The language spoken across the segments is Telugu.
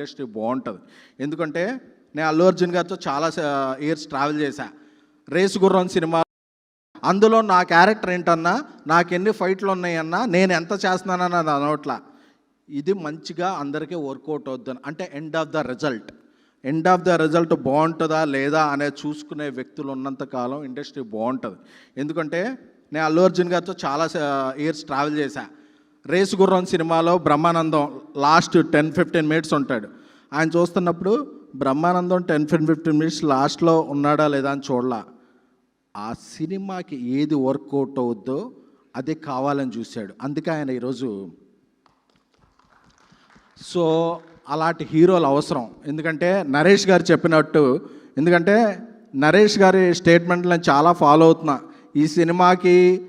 ఇండస్ట్రీ బాగుంటుంది. ఎందుకంటే నేను అల్లు అర్జున్ గారితో చాలా ఇయర్స్ ట్రావెల్ చేశా. రేసు గుర్రం సినిమా. అందులో నా క్యారెక్టర్ ఏంటన్నా నాకు ఎన్ని ఫైట్లు ఉన్నాయన్నా నేను ఎంత చేస్తున్నానని అది అనవట్లా ఇది మంచిగా అందరికీ వర్కౌట్ అవుద్దని. అంటే end of the result end of the result బాగుంటుందా లేదా అనేది చూసుకునే వ్యక్తులు ఉన్నంతకాలం ఇండస్ట్రీ బాగుంటుంది. ఎందుకంటే నేను అల్లు అర్జున్ గారితో చాలా ఇయర్స్ ట్రావెల్ చేశా. రేసు గుర్రం సినిమాలో Brahmanandam last ten fifteen minutes ఉంటాడు. ఆయన చూస్తున్నప్పుడు బ్రహ్మానందం టెన్ ఫిఫ్టీన్ మినిట్స్ లాస్ట్లో ఉన్నాడా లేదా అని చూడలా. ఆ సినిమాకి ఏది వర్కౌట్ అవుద్దో అదే కావాలని చూశాడు. అందుకే ఆయన ఈరోజు సో అలాంటి హీరోలు అవసరం. ఎందుకంటే నరేష్ గారు చెప్పినట్టు ఎందుకంటే నరేష్ గారి స్టేట్మెంట్లు నేను చాలా ఫాలో అవుతున్నా. ఈ సినిమాకి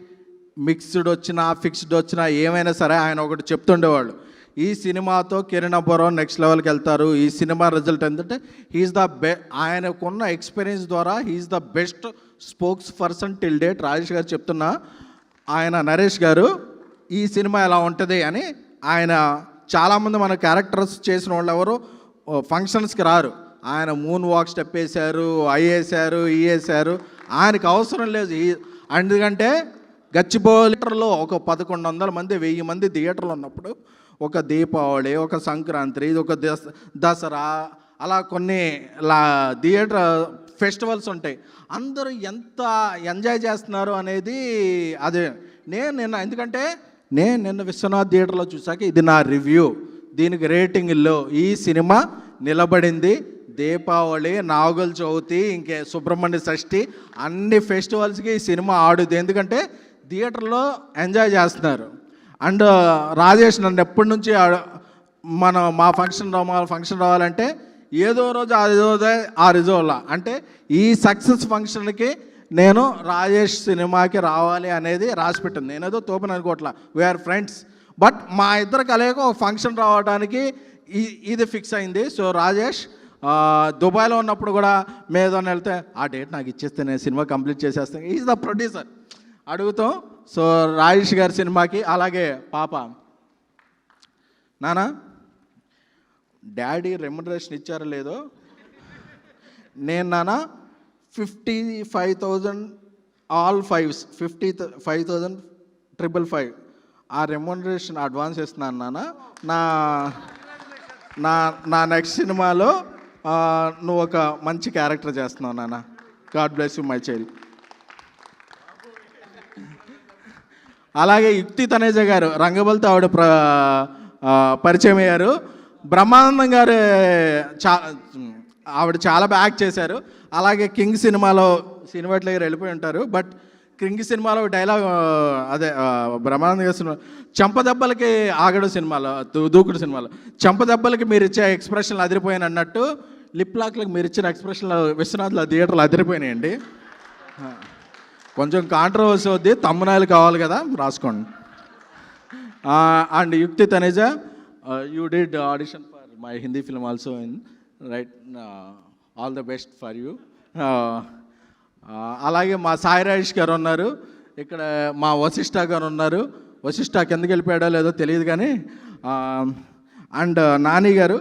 మిక్స్డ్ వచ్చినా ఫిక్స్డ్ వచ్చినా ఏమైనా సరే ఆయన ఒకటి చెప్తుండేవాళ్ళు. ఈ సినిమాతో కిరణ్ అబ్బరావు నెక్స్ట్ లెవెల్కి వెళ్తారు. ఈ సినిమా రిజల్ట్ ఏంటంటే హీఈస్ ద బె ఆయనకున్న ఎక్స్పీరియన్స్ ద్వారా he is the best spokesperson till date Rajesh గారు చెప్తున్నా ఆయన నరేష్ గారు ఈ సినిమా ఎలా ఉంటుంది అని ఆయన చాలామంది మన క్యారెక్టర్స్ చేసిన వాళ్ళు ఎవరు ఫంక్షన్స్కి రారు. ఆయన మూన్ వాక్ స్టెప్ వేశారు ఐ వేశారు ఈ వేశారు. ఆయనకు అవసరం లేదు. ఈ- ఎందుకంటే గచ్చిబౌలిలో ఒక పదకొండు వందల మంది వెయ్యి మంది థియేటర్లు ఉన్నప్పుడు ఒక దీపావళి ఒక సంక్రాంతి ఇది ఒక దసరా అలా కొన్ని లా థియేటర్ ఫెస్టివల్స్ ఉంటాయి. అందరూ ఎంత ఎంజాయ్ చేస్తున్నారు అనేది అదే. నేను నిన్న ఎందుకంటే నేను నిన్న విశ్వనాథ్ థియేటర్లో చూసాక ఇది నా రివ్యూ. దీనికి రేటింగ్లో. ఈ సినిమా నిలబడింది. దీపావళి నాగుల చవితి ఇంకే సుబ్రహ్మణ్య షష్ఠి అన్ని ఫెస్టివల్స్కి ఈ సినిమా ఆడుద్ది. ఎందుకంటే థియేటర్లో ఎంజాయ్ చేస్తున్నారు. అండ్ రాజేష్ నన్ను ఎప్పటి నుంచి మన మా ఫంక్షన్ రా- ఫంక్షన్ రావాలంటే ఏదో రోజు ఆ రోజే ఆ రిజోలా అంటే ఈ సక్సెస్ ఫంక్షన్కి నేను రాజేష్ సినిమాకి రావాలి అనేది రాసి పెట్టింది నేనేదో తోపని అనుకోవట్లా వీఆర్ ఫ్రెండ్స్ బట్ మా ఇద్దరు కలయిక ఒక ఫంక్షన్ రావడానికి ఇది ఫిక్స్ అయింది. సో రాజేష్ దుబాయ్లో ఉన్నప్పుడు కూడా మేదో వెళ్తే ఆ డేట్ నాకు ఇచ్చేస్తే నేను సినిమా కంప్లీట్ చేసేస్తాను. ఈజ్ ద ప్రొడ్యూసర్ అడుగుతాం. సో రాజేష్ గారి సినిమాకి అలాగే పాప. నానా? డాడీ రెమ్యునరేషన్ ఇచ్చారో లేదో? నేను నాన్న fifty five thousand all fives fifty five thousand triple five ఆ రెమ్యునరేషన్ అడ్వాన్స్ ఇస్తున్నాను నాన్న నా నా నా నెక్స్ట్ సినిమాలో నువ్వు ఒక మంచి క్యారెక్టర్ చేస్తున్నావు నాన్న god bless you my child. అలాగే యుక్తి తనేజ గారు రంగబలితో ఆవిడ ప్ర పరిచయం అయ్యారు. బ్రహ్మానందం గారు చా ఆవిడ చాలా బ్యాక్ యాక్ట్ చేశారు. అలాగే కింగ్ సినిమాలో సినిమాట్ల దగ్గర వెళ్ళిపోయి ఉంటారు. బట్ కింగ్ సినిమాలో డైలాగ్ అదే బ్రహ్మానంద గారి సినిమా చెంపదెబ్బలకి ఆగడు సినిమాలో దూకుడు సినిమాలో. చంపదెబ్బలకి మీరు ఇచ్చే ఎక్స్ప్రెషన్లు అదిరిపోయాను అన్నట్టు లిప్ లాక్లకు మీరు ఇచ్చిన ఎక్స్ప్రెషన్లు విశ్వనాథ్లో థియేటర్లు అదిరిపోయినాయండి. కొంచెం కాంట్రవర్సీ వద్ది తమ్మునాయలు కావాలి కదా రాసుకోండి. And Yukti Taneja you did audition for my Hindi film also in right all the best for you అలాగే మా సాయి రాజేష్ గారు ఉన్నారు. ఇక్కడ మా వశిష్ఠ గారు ఉన్నారు. వశిష్ఠ కిందకి వెళ్ళిపోయాడో లేదో తెలియదు కానీ అండ్ నాని గారు